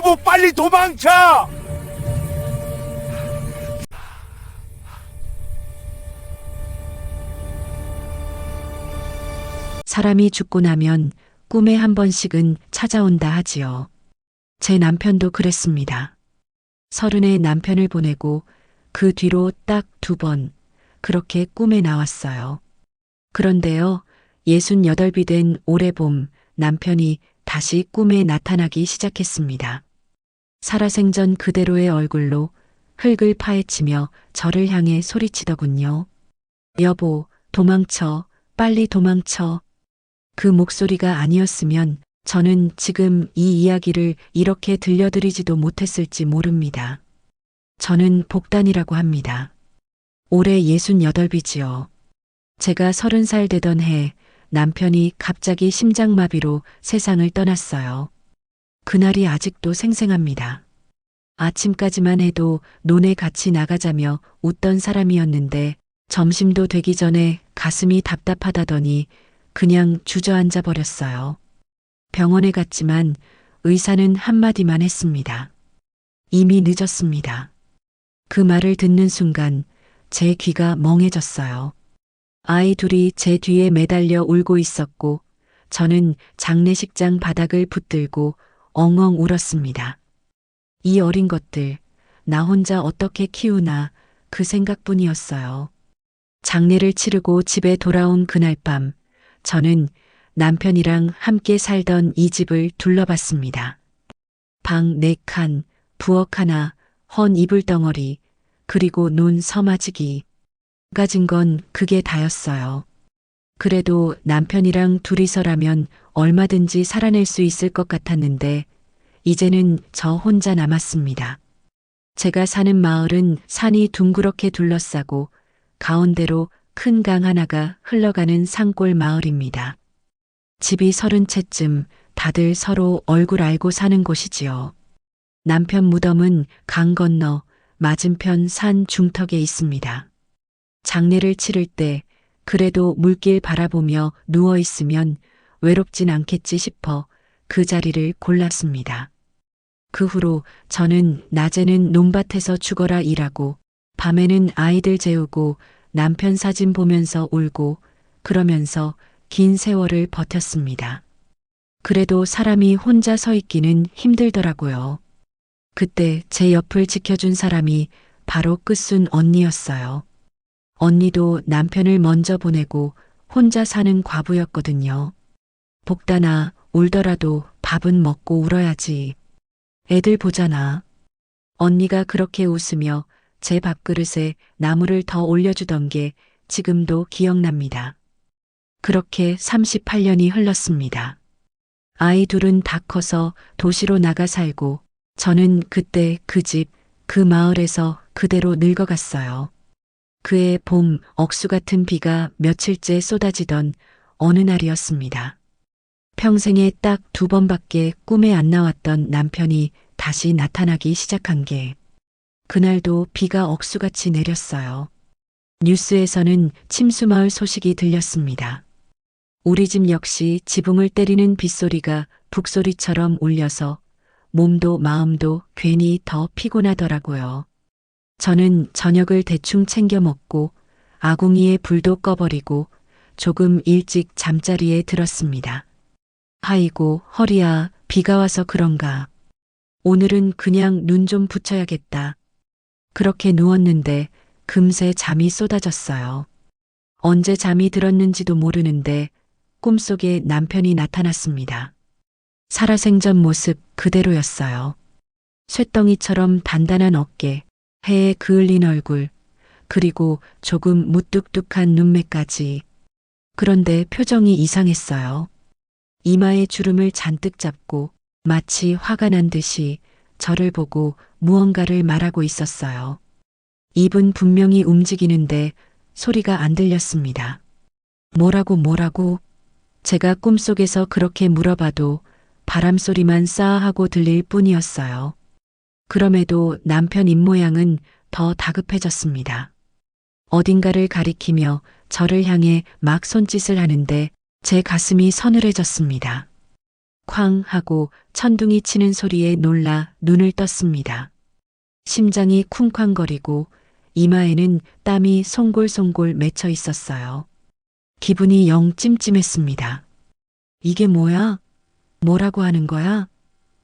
여보 빨리 도망쳐! 사람이 죽고 나면 꿈에 한 번씩은 찾아온다 하지요. 제 남편도 그랬습니다. 서른에 남편을 보내고 그 뒤로 딱 두 번 그렇게 꿈에 나왔어요. 그런데요, 예순 여덟이 된 올해 봄 남편이 다시 꿈에 나타나기 시작했습니다. 살아생전 그대로의 얼굴로 흙을 파헤치며 저를 향해 소리치더군요. 여보, 도망쳐, 빨리 도망쳐. 그 목소리가 아니었으면 저는 지금 이 이야기를 이렇게 들려드리지도 못했을지 모릅니다. 저는 복단이라고 합니다. 올해 68이지요. 제가 30살 되던 해 남편이 갑자기 심장마비로 세상을 떠났어요. 그날이 아직도 생생합니다. 아침까지만 해도 논에 같이 나가자며 웃던 사람이었는데 점심도 되기 전에 가슴이 답답하다더니 그냥 주저앉아 버렸어요. 병원에 갔지만 의사는 한마디만 했습니다. 이미 늦었습니다. 그 말을 듣는 순간 제 귀가 멍해졌어요. 아이 둘이 제 뒤에 매달려 울고 있었고 저는 장례식장 바닥을 붙들고 엉엉 울었습니다. 이 어린 것들, 나 혼자 어떻게 키우나 그 생각뿐이었어요. 장례를 치르고 집에 돌아온 그날 밤, 저는 남편이랑 함께 살던 이 집을 둘러봤습니다. 방 네 칸, 부엌 하나, 헌 이불 덩어리, 그리고 논 서마지기. 가진 건 그게 다였어요. 그래도 남편이랑 둘이서라면 얼마든지 살아낼 수 있을 것 같았는데, 이제는 저 혼자 남았습니다. 제가 사는 마을은 산이 둥그렇게 둘러싸고 가운데로 큰 강 하나가 흘러가는 산골 마을입니다. 집이 서른 채쯤 다들 서로 얼굴 알고 사는 곳이지요. 남편 무덤은 강 건너 맞은편 산 중턱에 있습니다. 장례를 치를 때 그래도 물길 바라보며 누워 있으면 외롭진 않겠지 싶어 그 자리를 골랐습니다. 그 후로 저는 낮에는 논밭에서 죽어라 일하고 밤에는 아이들 재우고 남편 사진 보면서 울고 그러면서 긴 세월을 버텼습니다. 그래도 사람이 혼자 서 있기는 힘들더라고요. 그때 제 옆을 지켜준 사람이 바로 끝순 언니였어요. 언니도 남편을 먼저 보내고 혼자 사는 과부였거든요. 복다나 울더라도 밥은 먹고 울어야지. 애들 보잖아. 언니가 그렇게 웃으며 제 밥그릇에 나물을 더 올려주던 게 지금도 기억납니다. 그렇게 38년이 흘렀습니다. 아이 둘은 다 커서 도시로 나가 살고 저는 그때 그 집, 그 마을에서 그대로 늙어갔어요. 그의 봄 억수 같은 비가 며칠째 쏟아지던 어느 날이었습니다. 평생에 딱 두 번밖에 꿈에 안 나왔던 남편이 다시 나타나기 시작한 게 그날도 비가 억수같이 내렸어요. 뉴스에서는 침수마을 소식이 들렸습니다. 우리 집 역시 지붕을 때리는 빗소리가 북소리처럼 울려서 몸도 마음도 괜히 더 피곤하더라고요. 저는 저녁을 대충 챙겨 먹고 아궁이에 불도 꺼버리고 조금 일찍 잠자리에 들었습니다. 아이고, 허리야, 비가 와서 그런가. 오늘은 그냥 눈 좀 붙여야겠다. 그렇게 누웠는데 금세 잠이 쏟아졌어요. 언제 잠이 들었는지도 모르는데 꿈속에 남편이 나타났습니다. 살아생전 모습 그대로였어요. 쇳덩이처럼 단단한 어깨, 해에 그을린 얼굴, 그리고 조금 무뚝뚝한 눈매까지. 그런데 표정이 이상했어요. 이마에 주름을 잔뜩 잡고 마치 화가 난 듯이 저를 보고 무언가를 말하고 있었어요. 입은 분명히 움직이는데 소리가 안 들렸습니다. 뭐라고 뭐라고? 제가 꿈속에서 그렇게 물어봐도 바람 소리만 싸하고 들릴 뿐이었어요. 그럼에도 남편 입모양은 더 다급해졌습니다. 어딘가를 가리키며 저를 향해 막 손짓을 하는데 제 가슴이 서늘해졌습니다. 쾅 하고 천둥이 치는 소리에 놀라 눈을 떴습니다. 심장이 쿵쾅거리고 이마에는 땀이 송골송골 맺혀 있었어요. 기분이 영 찜찜했습니다. 이게 뭐야? 뭐라고 하는 거야?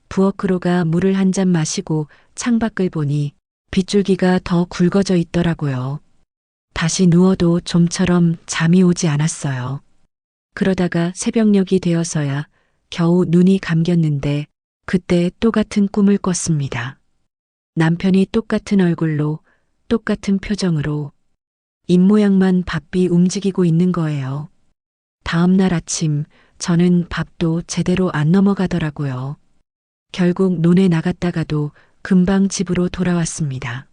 부엌으로가 물을 한 잔 마시고 창밖을 보니 빗줄기가 더 굵어져 있더라고요. 다시 누워도 좀처럼 잠이 오지 않았어요. 그러다가 새벽녘이 되어서야 겨우 눈이 감겼는데 그때 또 같은 꿈을 꿨습니다. 남편이 똑같은 얼굴로 똑같은 표정으로 입모양만 바삐 움직이고 있는 거예요. 다음 날 아침 저는 밥도 제대로 안 넘어가더라고요. 결국 논에 나갔다가도 금방 집으로 돌아왔습니다.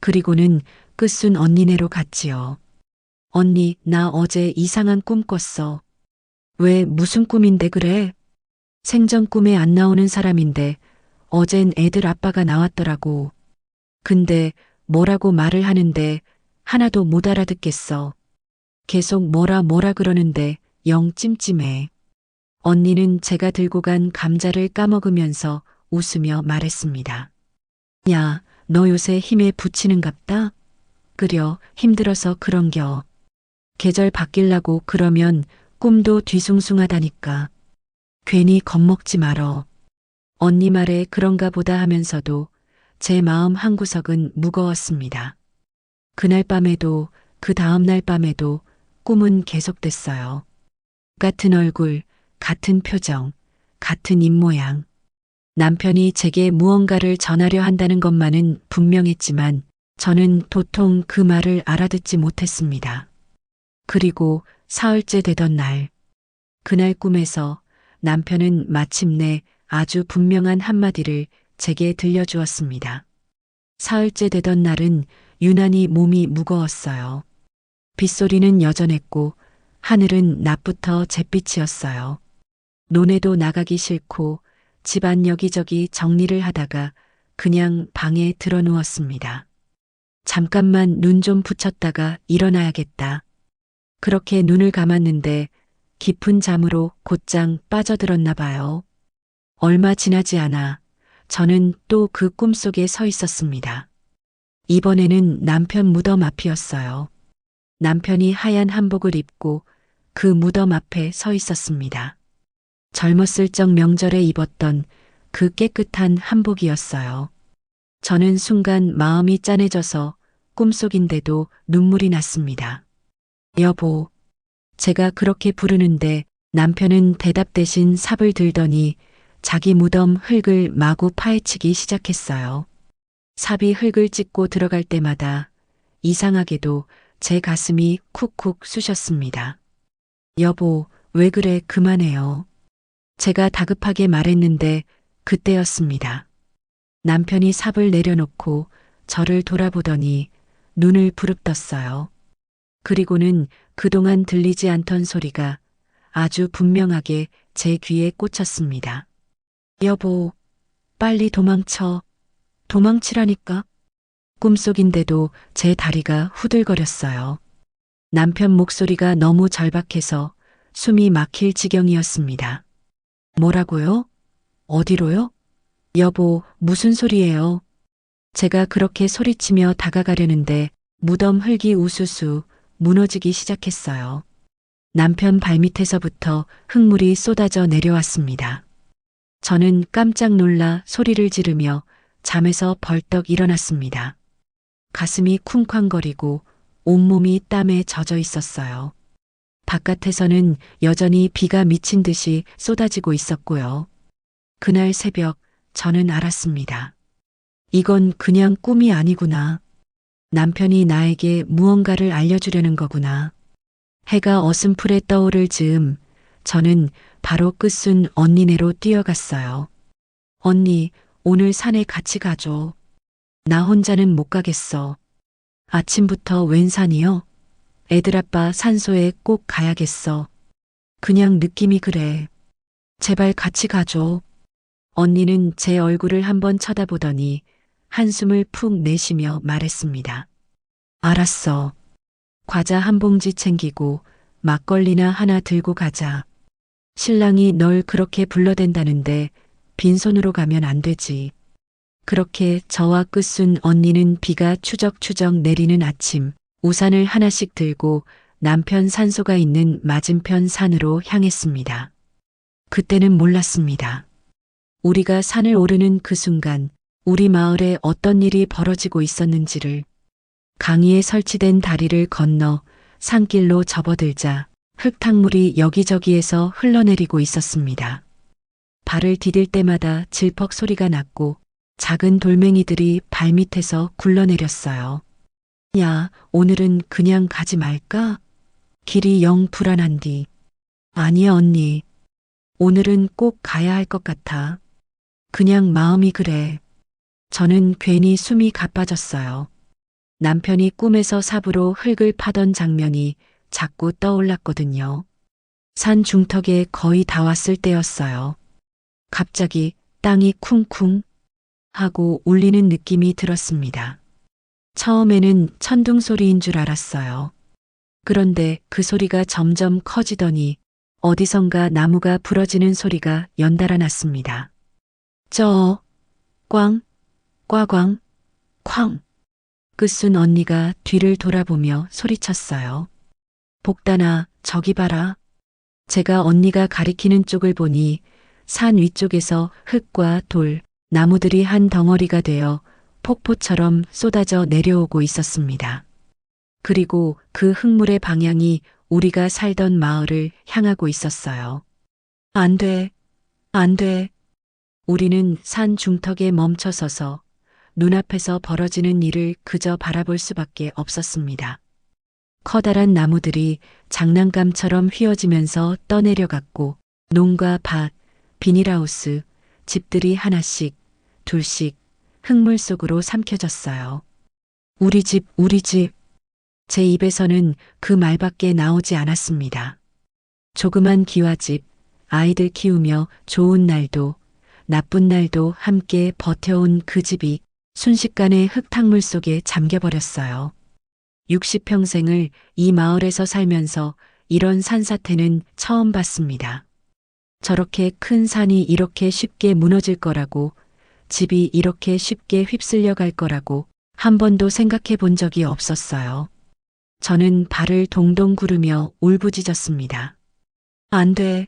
그리고는 끝순 언니네로 갔지요. 언니, 나 어제 이상한 꿈 꿨어. 왜 무슨 꿈인데 그래? 생전 꿈에 안 나오는 사람인데 어젠 애들 아빠가 나왔더라고. 근데 뭐라고 말을 하는데 하나도 못 알아듣겠어. 계속 뭐라 뭐라 그러는데 영 찜찜해. 언니는 제가 들고 간 감자를 까먹으면서 웃으며 말했습니다. 야, 너 요새 힘에 부치는갑다? 그려, 힘들어서 그런겨. 계절 바뀔라고 그러면 꿈도 뒤숭숭하다니까. 괜히 겁먹지 말어. 언니 말에 그런가 보다 하면서도 제 마음 한구석은 무거웠습니다. 그날 밤에도 그 다음 날 밤에도 꿈은 계속됐어요. 같은 얼굴, 같은 표정, 같은 입모양. 남편이 제게 무언가를 전하려 한다는 것만은 분명했지만 저는 도통 그 말을 알아듣지 못했습니다. 그리고 사흘째 되던 날, 그날 꿈에서 남편은 마침내 아주 분명한 한마디를 제게 들려주었습니다. 사흘째 되던 날은 유난히 몸이 무거웠어요. 빗소리는 여전했고 하늘은 낮부터 잿빛이었어요. 논에도 나가기 싫고 집안 여기저기 정리를 하다가 그냥 방에 들어 누웠습니다. 잠깐만 눈 좀 붙였다가 일어나야겠다. 그렇게 눈을 감았는데 깊은 잠으로 곧장 빠져들었나 봐요. 얼마 지나지 않아 저는 또 그 꿈속에 서 있었습니다. 이번에는 남편 무덤 앞이었어요. 남편이 하얀 한복을 입고 그 무덤 앞에 서 있었습니다. 젊었을 적 명절에 입었던 그 깨끗한 한복이었어요. 저는 순간 마음이 짠해져서 꿈속인데도 눈물이 났습니다. 여보, 제가 그렇게 부르는데 남편은 대답 대신 삽을 들더니 자기 무덤 흙을 마구 파헤치기 시작했어요. 삽이 흙을 찍고 들어갈 때마다 이상하게도 제 가슴이 쿡쿡 쑤셨습니다. 여보, 왜 그래, 그만해요. 제가 다급하게 말했는데 그때였습니다. 남편이 삽을 내려놓고 저를 돌아보더니 눈을 부릅떴어요. 그리고는 그동안 들리지 않던 소리가 아주 분명하게 제 귀에 꽂혔습니다. 여보, 빨리 도망쳐. 도망치라니까. 꿈속인데도 제 다리가 후들거렸어요. 남편 목소리가 너무 절박해서 숨이 막힐 지경이었습니다. 뭐라고요? 어디로요? 여보, 무슨 소리예요? 제가 그렇게 소리치며 다가가려는데 무덤 흙이 우수수 무너지기 시작했어요. 남편 발밑에서부터 흙물이 쏟아져 내려왔습니다. 저는 깜짝 놀라 소리를 지르며 잠에서 벌떡 일어났습니다. 가슴이 쿵쾅거리고 온몸이 땀에 젖어 있었어요. 바깥에서는 여전히 비가 미친 듯이 쏟아지고 있었고요. 그날 새벽 저는 알았습니다. 이건 그냥 꿈이 아니구나. 남편이 나에게 무언가를 알려주려는 거구나. 해가 어슴풀에 떠오를 즈음 저는 바로 끝순 언니네로 뛰어갔어요. 언니, 오늘 산에 같이 가줘. 나 혼자는 못 가겠어. 아침부터 웬 산이요? 애들 아빠 산소에 꼭 가야겠어. 그냥 느낌이 그래. 제발 같이 가줘. 언니는 제 얼굴을 한번 쳐다보더니 한숨을 푹 내쉬며 말했습니다. 알았어. 과자 한 봉지 챙기고 막걸리나 하나 들고 가자. 신랑이 널 그렇게 불러댄다는데 빈손으로 가면 안 되지. 그렇게 저와 끝순 언니는 비가 추적추적 내리는 아침 우산을 하나씩 들고 남편 산소가 있는 맞은편 산으로 향했습니다. 그때는 몰랐습니다. 우리가 산을 오르는 그 순간 우리 마을에 어떤 일이 벌어지고 있었는지를 강의에 설치된 다리를 건너 산길로 접어들자 흙탕물이 여기저기에서 흘러내리고 있었습니다. 발을 디딜 때마다 질퍽 소리가 났고 작은 돌멩이들이 발밑에서 굴러내렸어요. 야, 오늘은 그냥 가지 말까? 길이 영 불안한디. 아니야, 언니. 오늘은 꼭 가야 할 것 같아. 그냥 마음이 그래. 저는 괜히 숨이 가빠졌어요. 남편이 꿈에서 삽으로 흙을 파던 장면이 자꾸 떠올랐거든요. 산 중턱에 거의 다 왔을 때였어요. 갑자기 땅이 쿵쿵 하고 울리는 느낌이 들었습니다. 처음에는 천둥 소리인 줄 알았어요. 그런데 그 소리가 점점 커지더니 어디선가 나무가 부러지는 소리가 연달아 났습니다. 저, 꽝, 꽈광, 쾅. 끝순 언니가 뒤를 돌아보며 소리쳤어요. 복단아, 저기 봐라. 제가 언니가 가리키는 쪽을 보니 산 위쪽에서 흙과 돌, 나무들이 한 덩어리가 되어 폭포처럼 쏟아져 내려오고 있었습니다. 그리고 그 흙물의 방향이 우리가 살던 마을을 향하고 있었어요. 안 돼, 안 돼. 우리는 산 중턱에 멈춰 서서 눈앞에서 벌어지는 일을 그저 바라볼 수밖에 없었습니다. 커다란 나무들이 장난감처럼 휘어지면서 떠내려갔고 농과 밭, 비닐하우스, 집들이 하나씩, 둘씩 흙물 속으로 삼켜졌어요. 우리 집, 우리 집. 제 입에서는 그 말밖에 나오지 않았습니다. 조그만 기와집, 아이들 키우며 좋은 날도, 나쁜 날도 함께 버텨온 그 집이 순식간에 흙탕물 속에 잠겨버렸어요. 60평생을 이 마을에서 살면서 이런 산사태는 처음 봤습니다. 저렇게 큰 산이 이렇게 쉽게 무너질 거라고, 집이 이렇게 쉽게 휩쓸려 갈 거라고 한 번도 생각해 본 적이 없었어요. 저는 발을 동동 구르며 울부짖었습니다. 안 돼.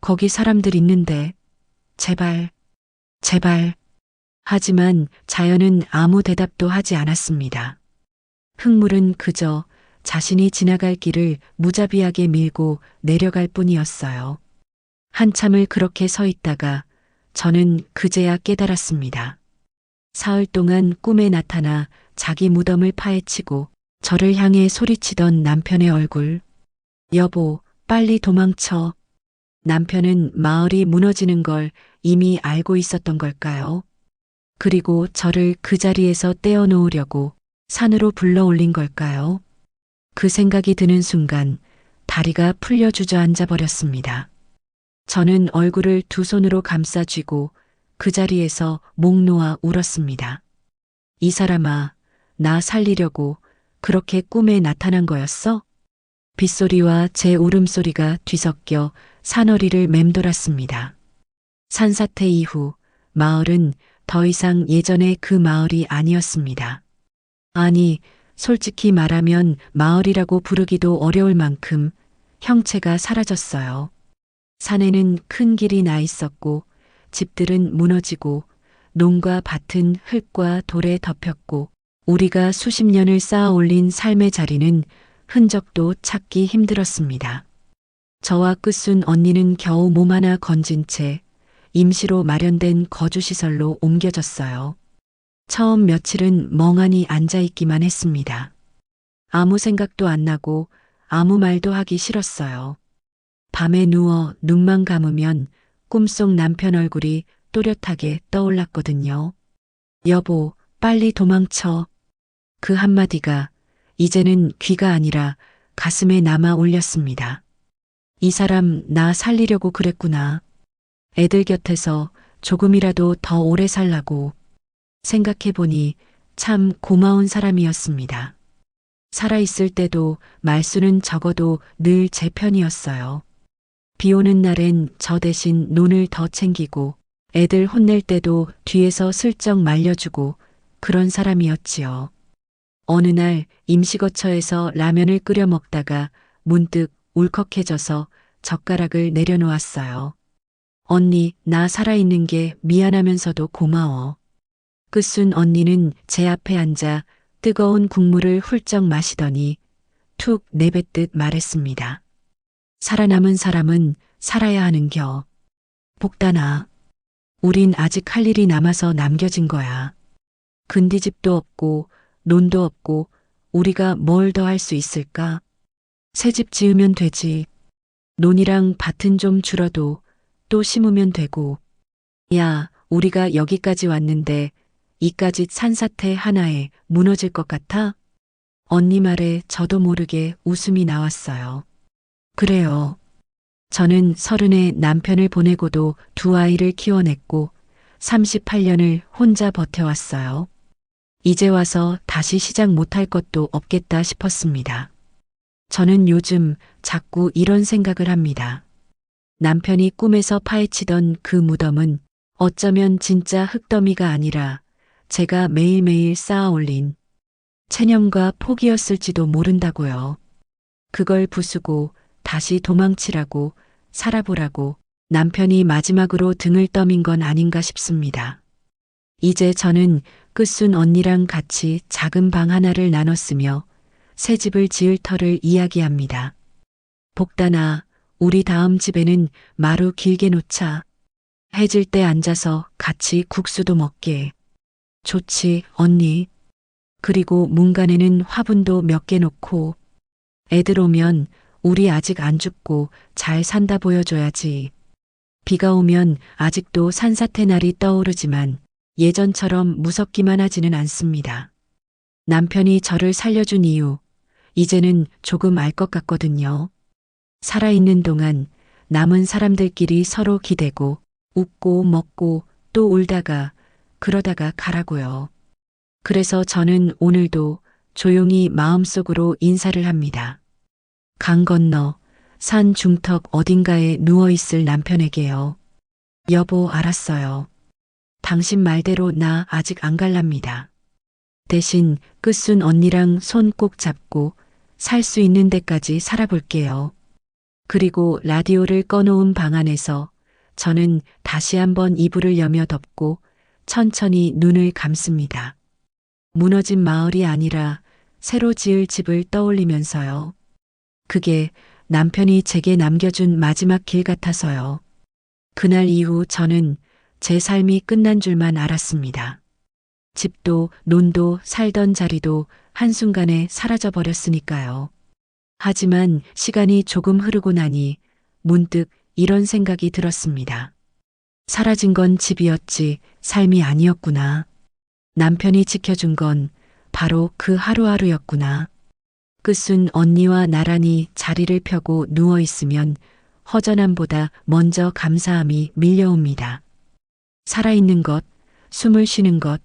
거기 사람들 있는데. 제발, 제발. 하지만 자연은 아무 대답도 하지 않았습니다. 흙물은 그저 자신이 지나갈 길을 무자비하게 밀고 내려갈 뿐이었어요. 한참을 그렇게 서 있다가 저는 그제야 깨달았습니다. 사흘 동안 꿈에 나타나 자기 무덤을 파헤치고 저를 향해 소리치던 남편의 얼굴. 여보, 빨리 도망쳐. 남편은 마을이 무너지는 걸 이미 알고 있었던 걸까요? 그리고 저를 그 자리에서 떼어놓으려고 산으로 불러 올린 걸까요? 그 생각이 드는 순간 다리가 풀려 주저앉아 버렸습니다. 저는 얼굴을 두 손으로 감싸 쥐고 그 자리에서 목 놓아 울었습니다. 이 사람아, 나 살리려고 그렇게 꿈에 나타난 거였어? 빗소리와 제 울음소리가 뒤섞여 산허리를 맴돌았습니다. 산사태 이후 마을은 더 이상 예전의 그 마을이 아니었습니다. 아니, 솔직히 말하면 마을이라고 부르기도 어려울 만큼 형체가 사라졌어요. 산에는 큰 길이 나 있었고 집들은 무너지고 농과 밭은 흙과 돌에 덮였고 우리가 수십 년을 쌓아 올린 삶의 자리는 흔적도 찾기 힘들었습니다. 저와 끝순 언니는 겨우 몸 하나 건진 채 임시로 마련된 거주시설로 옮겨졌어요. 처음 며칠은 멍하니 앉아있기만 했습니다. 아무 생각도 안 나고 아무 말도 하기 싫었어요. 밤에 누워 눈만 감으면 꿈속 남편 얼굴이 또렷하게 떠올랐거든요. 여보, 빨리 도망쳐. 그 한마디가 이제는 귀가 아니라 가슴에 남아 울렸습니다. 이 사람 나 살리려고 그랬구나. 애들 곁에서 조금이라도 더 오래 살라고 생각해보니 참 고마운 사람이었습니다. 살아있을 때도 말수는 적어도 늘 제 편이었어요. 비 오는 날엔 저 대신 논을 더 챙기고 애들 혼낼 때도 뒤에서 슬쩍 말려주고 그런 사람이었지요. 어느 날 임시거처에서 라면을 끓여 먹다가 문득 울컥해져서 젓가락을 내려놓았어요. 언니, 나 살아있는 게 미안하면서도 고마워. 끝순 언니는 제 앞에 앉아 뜨거운 국물을 훌쩍 마시더니 툭 내뱉듯 말했습니다. 살아남은 사람은 살아야 하는 겨. 복단아. 우린 아직 할 일이 남아서 남겨진 거야. 근디집도 없고 논도 없고 우리가 뭘 더 할 수 있을까? 새 집 지으면 되지. 논이랑 밭은 좀 줄어도 또 심으면 되고. 야, 우리가 여기까지 왔는데 이까지 산사태 하나에 무너질 것 같아? 언니 말에 저도 모르게 웃음이 나왔어요. 그래요. 저는 서른에 남편을 보내고도 두 아이를 키워냈고 38년을 혼자 버텨왔어요. 이제 와서 다시 시작 못할 것도 없겠다 싶었습니다. 저는 요즘 자꾸 이런 생각을 합니다. 남편이 꿈에서 파헤치던 그 무덤은 어쩌면 진짜 흙더미가 아니라 제가 매일매일 쌓아 올린 체념과 포기였을지도 모른다고요. 그걸 부수고 다시 도망치라고 살아보라고 남편이 마지막으로 등을 떠민 건 아닌가 싶습니다. 이제 저는 끝순 언니랑 같이 작은 방 하나를 나눴으며 새 집을 지을 터를 이야기합니다. 복단아, 우리 다음 집에는 마루 길게 놓자. 해질 때 앉아서 같이 국수도 먹게. 좋지, 언니. 그리고 문간에는 화분도 몇 개 놓고 애들 오면 우리 아직 안 죽고 잘 산다 보여줘야지. 비가 오면 아직도 산사태 날이 떠오르지만 예전처럼 무섭기만 하지는 않습니다. 남편이 저를 살려준 이유, 이제는 조금 알 것 같거든요. 살아있는 동안 남은 사람들끼리 서로 기대고 웃고 먹고 또 울다가 그러다가 가라고요. 그래서 저는 오늘도 조용히 마음속으로 인사를 합니다. 강 건너 산 중턱 어딘가에 누워있을 남편에게요. 여보, 알았어요. 당신 말대로 나 아직 안 갈랍니다. 대신 끝순 언니랑 손 꼭 잡고 살 수 있는 데까지 살아볼게요. 그리고 라디오를 꺼놓은 방 안에서 저는 다시 한번 이불을 여며 덮고 천천히 눈을 감습니다. 무너진 마을이 아니라 새로 지을 집을 떠올리면서요. 그게 남편이 제게 남겨준 마지막 길 같아서요. 그날 이후 저는 제 삶이 끝난 줄만 알았습니다. 집도 논도 살던 자리도 한순간에 사라져 버렸으니까요. 하지만 시간이 조금 흐르고 나니 문득 이런 생각이 들었습니다. 사라진 건 집이었지 삶이 아니었구나. 남편이 지켜준 건 바로 그 하루하루였구나. 끝순 언니와 나란히 자리를 펴고 누워 있으면 허전함보다 먼저 감사함이 밀려옵니다. 살아있는 것, 숨을 쉬는 것,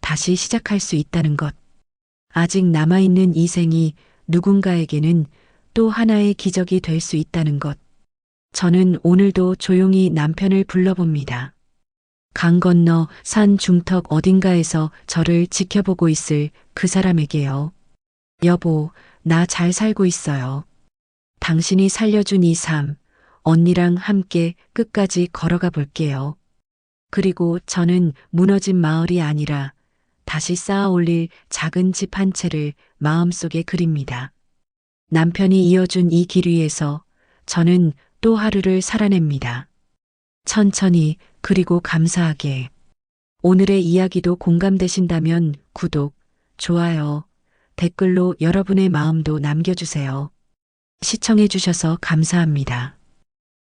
다시 시작할 수 있다는 것. 아직 남아있는 이 생이 누군가에게는 또 하나의 기적이 될 수 있다는 것. 저는 오늘도 조용히 남편을 불러봅니다. 강 건너 산 중턱 어딘가에서 저를 지켜보고 있을 그 사람에게요. 여보, 나 잘 살고 있어요. 당신이 살려준 이 삶, 언니랑 함께 끝까지 걸어가 볼게요. 그리고 저는 무너진 마을이 아니라 다시 쌓아 올릴 작은 집 한 채를 마음속에 그립니다. 남편이 이어준 이 길 위에서 저는 또 하루를 살아냅니다. 천천히 그리고 감사하게. 오늘의 이야기도 공감되신다면 구독, 좋아요, 댓글로 여러분의 마음도 남겨주세요. 시청해주셔서 감사합니다.